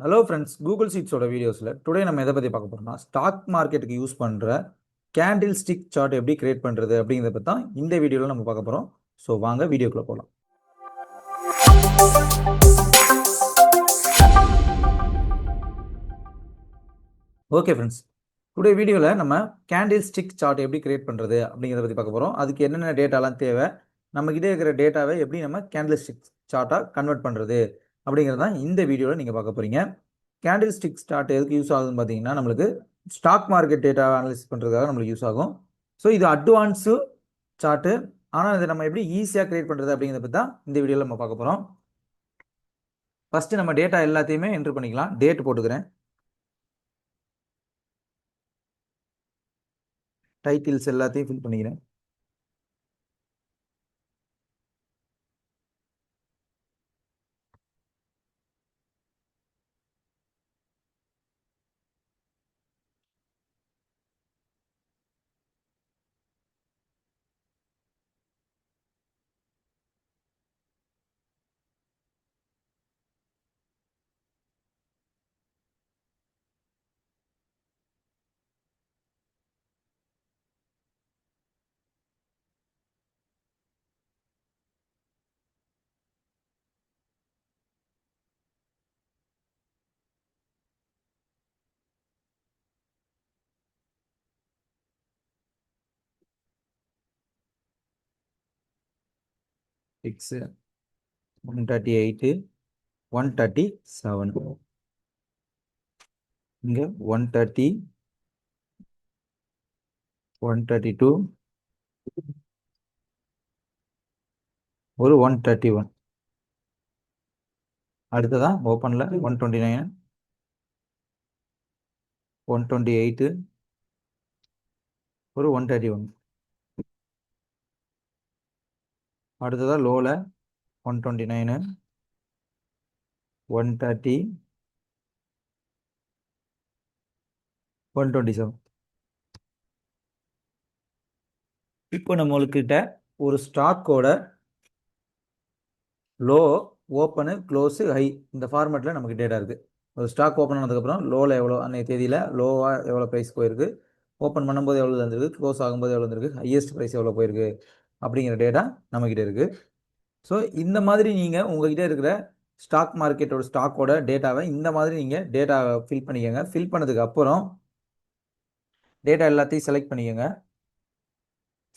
Hello friends Google சீட்ஸோட வீடியோஸில் today நம்ம எதை பற்றி பார்க்க போகிறோம்னா ஸ்டாக் மார்க்கெட்டுக்கு யூஸ் பண்ணுற கேண்டில் ஸ்டிக் சார்ட் எப்படி கிரியேட் பண்ணுறது அப்படிங்கிறத பற்றி தான் இந்த வீடியோவில் நம்ம பார்க்க போகிறோம் ஸோ வாங்க வீடியோக்குள்ளே போகலாம் ஓகே ஃப்ரெண்ட்ஸ் டுடே வீடியோவில் நம்ம கேண்டில் ஸ்டிக் சார்ட் எப்படி கிரியேட் பண்ணுறது அப்படிங்கிறத பற்றி பார்க்க போகிறோம் அதுக்கு என்னென்ன டேட்டாலாம் தேவை? நம்மக்கிட்டே இருக்கிற டேட்டாவை எப்படி நம்ம கேண்டில் ஸ்டிக் சார்ட்டாக கன்வெர்ட் பண்ணுறது அப்படிங்கிறது தான் இந்த வீடியோவில் நீங்கள் பார்க்க போகிறீங்க கேண்டில் ஸ்டிக் ஸ்டார்ட் எதுக்கு யூஸ் ஆகுதுன்னு பார்த்தீங்கன்னா நம்மளுக்கு ஸ்டாக் மார்க்கெட் டேட்டா அனலிஸ் பண்ணுறதுக்காக நம்மளுக்கு யூஸ் ஆகும். ஸோ இது அட்வான்ஸு சார்ட்டு ஆனால் இதை நம்ம எப்படி ஈஸியாக கிரியேட் பண்ணுறது அப்படிங்கிறத பற்றி தான் இந்த வீடியோவில் நம்ம பார்க்க போகிறோம் ஃபஸ்ட்டு நம்ம டேட்டா எல்லாத்தையுமே என்ட்ரு பண்ணிக்கலாம். டேட் போட்டுக்கிறேன். டைட்டில்ஸ் எல்லாத்தையும் ஃபில் பண்ணிக்கிறேன். Six one thirty eight one thirty seven இங்கே one thirty one thirty two ஒரு ஒன் தேர்ட்டி ஒன் அடுத்ததான் ஓப்பனில் one twenty nine one twenty eight ஒரு ஒன் தேர்ட்டி ஒன் அடுத்ததாக லோவில் one twenty nine one thirty one twenty seven இப்போ நம்மளுக்கிட்ட ஒரு ஸ்டாக்கோட லோ ஓப்பனு க்ளோஸு ஹை இந்த ஃபார்மேட்டில் நமக்கு டேட்டா இருக்குது ஒரு ஸ்டாக் ஓப்பன் ஆனதுக்கப்புறம் லோவில் எவ்வளோ அன்றைய தேதியில் லோவாக எவ்வளோ ப்ரைஸ் போயிருக்கு? ஓப்பன் பண்ணும்போது எவ்வளோ வந்திருக்கு? க்ளோஸ் ஆகும்போது எவ்வளோ இருந்திருக்கு ஹையஸ்ட் ப்ரைஸ் எவ்வளோ போயிருக்கு? அப்படிங்கிற டேட்டா நம்மக்கிட்ட இருக்குது ஸோ இந்த மாதிரி நீங்கள் உங்ககிட்ட இருக்கிற ஸ்டாக் மார்க்கெட்டோட ஸ்டாக்கோட டேட்டாவை இந்த மாதிரி நீங்கள் டேட்டாவை ஃபில் பண்ணிக்கோங்க. ஃபில் பண்ணதுக்கு அப்புறம் டேட்டா எல்லாத்தையும் செலக்ட் பண்ணிக்கோங்க.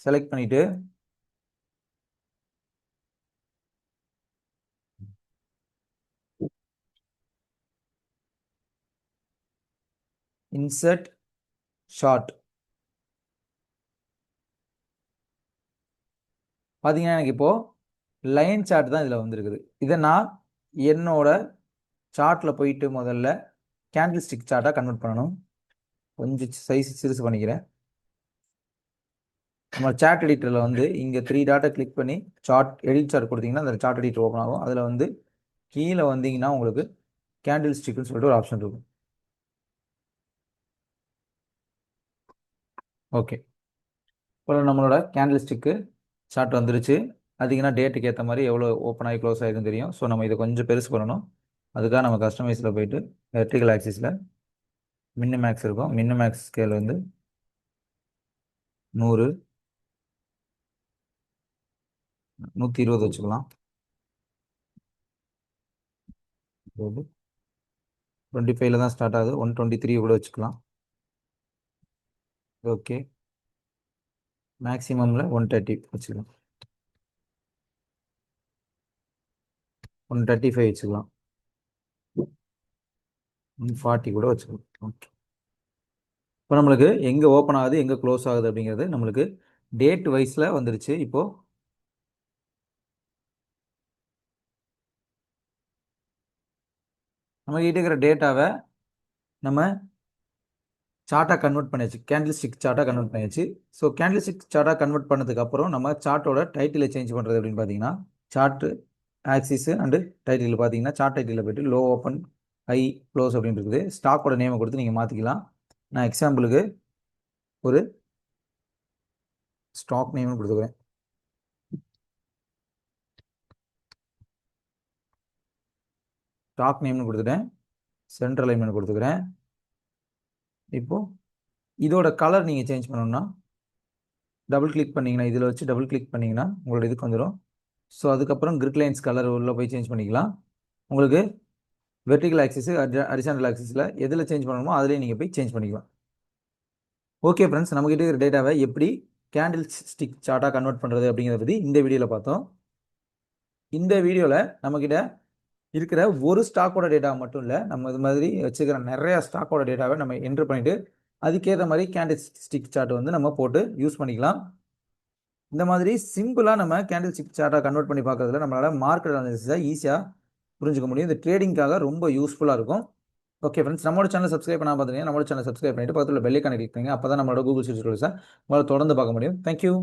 செலக்ட் பண்ணிவிட்டு இன்சர்ட் ஷார்ட் பார்த்தீங்கன்னா எனக்கு இப்போது லைன் சார்ட் தான் இதில் வந்திருக்குது. இதை நான் என்னோட சார்ட்டில் போயிட்டு முதல்ல கேண்டில் ஸ்டிக் சார்ட்டாக கன்வெர்ட் பண்ணணும். கொஞ்சம் சைஸ் சிறுசு பண்ணிக்கிறேன். நம்ம சார்ட் எடிட்டரில் வந்து இங்கே த்ரீ டாட்டை கிளிக் பண்ணி சார்ட் எடிட் சார்ட் கொடுத்தீங்கன்னா அந்த சார்ட் எடிட்டர் ஓப்பன் ஆகும். அதில் வந்து கீழே வந்தீங்கன்னா உங்களுக்கு கேண்டில் ஸ்டிக்னு சொல்லிட்டு ஒரு ஆப்ஷன் இருக்கும். ஓகே இப்போ நம்மளோட கேண்டில் ஸ்டிக்கு சார்ட் வந்துருச்சு. அதுக்குன்னா டேட்டுக்கு ஏற்ற மாதிரி எவ்வளோ ஓப்பன் ஆகி க்ளோஸ் ஆகிருக்குன்னு தெரியும். ஸோ நம்ம இதை கொஞ்சம் பெருசு பண்ணணும். அதுக்காக நம்ம கஸ்டமைஸில் போயிட்டு வெர்டிகல் ஆக்சிஸில் மின்னு மேக்ஸ் இருக்கும். மின்னு மேக்ஸ் ஸ்கேல் வந்து நூறு. நூற்றி இருபது வச்சுக்கலாம். டுவெண்ட்டி ஃபைவ்ல தான் ஸ்டார்ட் ஆகுது. ஒன் டுவெண்ட்டி த்ரீ கூட வச்சுக்கலாம். ஓகே மேக்ஸிமமில் ஒன் தேர்ட்டி வச்சுக்கலாம். ஒன் தேர்ட்டி ஃபைவ் வச்சுக்கலாம். ஒன் ஃபார்ட்டி கூட வச்சுக்கலாம். ஓகே இப்போ நம்மளுக்கு எங்கே ஓப்பன் ஆகுது எங்கே க்ளோஸ் ஆகுது அப்படிங்கிறது நம்மளுக்கு டேட் வைஸில் வந்துருச்சு. இப்போது நம்மகிட்ட இருக்கிற டேட்டாவை நம்ம சார்ட்டாக கன்வெர்ட் பண்ணியாச்சு. கேண்டில் ஸ்டிக் சார்ட்டாக கன்வெர்ட் பண்ணியாச்சு. ஸோ கேண்டில் ஸ்டிக் சார்ட்டாக கன்வெர்ட் பண்ணதுக்கப்புறம் நம்ம சார்ட்டோட டைட்டிலை சேஞ்ச் பண்ணுறது அப்படின்னு பார்த்தீங்கன்னா சார்ட்டு ஆக்சிஸு அண்டு டைட்டில் பார்த்தீங்கன்னா சார்ட் டைட்டிலில் போய்ட்டு லோ ஓப்பன் ஹை க்ளோஸ் அப்படின்னு இருக்குது. ஸ்டாக்கோட நேமை கொடுத்து நீங்கள் மாற்றிக்கலாம் நான் எக்ஸாம்பிளுக்கு ஒரு ஸ்டாக் நேம்னு கொடுத்துக்கிறேன். ஸ்டாக் நேம்னு கொடுத்துட்டேன். சென்ட்ரல் அலைன்மெண்ட் கொடுத்துக்கிறேன். இப்போது இதோட கலர் நீங்கள் சேஞ்ச் பண்ணணும்னா டபுள் கிளிக் பண்ணிங்கன்னா இதில் வச்சு டபுள் கிளிக் பண்ணிங்கன்னா உங்களோட இதுக்கு வந்துடும் ஸோ அதுக்கப்புறம் கிரிட் லைன்ஸ் கலர் உள்ளே போய் சேஞ்ச் பண்ணிக்கலாம். உங்களுக்கு வெர்டிக்கல் ஆக்சிஸு அரிசாண்டல் ஆக்சிஸில் எதில் சேஞ்ச் பண்ணணுமோ அதிலே நீங்கள் போய் சேஞ்ச் பண்ணிக்கலாம். ஓகே ஃப்ரெண்ட்ஸ் நம்மகிட்ட இருக்கிற டேட்டாவை எப்படி கேண்டில் ஸ்டிக் சார்ட்டாக கன்வெர்ட் பண்ணுறது அப்படிங்கிறத பற்றி இந்த வீடியோவில் பார்த்தோம். இந்த வீடியோவில் நம்மக்கிட்ட இருக்கிற ஒரு ஸ்டாக்கோட டேட்டா மட்டும் இல்லை நம்ம இது மாதிரி வச்சுக்கிற நிறையா ஸ்டாக்கோட டேட்டாவை நம்ம என்ட்ரு பண்ணிவிட்டு அதுக்கேற்ற மாதிரி கேண்டில் ஸ்டிக் சார்ட் வந்து நம்ம போட்டு யூஸ் பண்ணிக்கலாம். இந்த மாதிரி சிம்பிளாக நம்ம கேண்டில் ஸ்டிக் சார்ட்டாக கன்வெர்ட் பண்ணி பார்க்கறதுல நம்மளால் மார்க்கெட் அனாலிசிஸை ஈஸியாக புரிஞ்சுக்க முடியும். இது ட்ரேடிங்காக ரொம்ப யூஸ்ஃபுல்லாக இருக்கும். ஓகே ஃப்ரெண்ட்ஸ் நம்மளோட சேனல் சப்ஸ்கிரைப் பண்ணால் பார்த்தீங்கன்னா நம்மளோட சேனல் சப்ஸ்கிரைப் பண்ணிட்டு பக்கத்தில் பெல்லைக்கான கிளிக் பண்ணுங்க அப்போ தான் நம்மளோட கூகுள் சர்ச் நம்மளால் தொடர்ந்து பார்க்க முடியும். தேங்க்யூ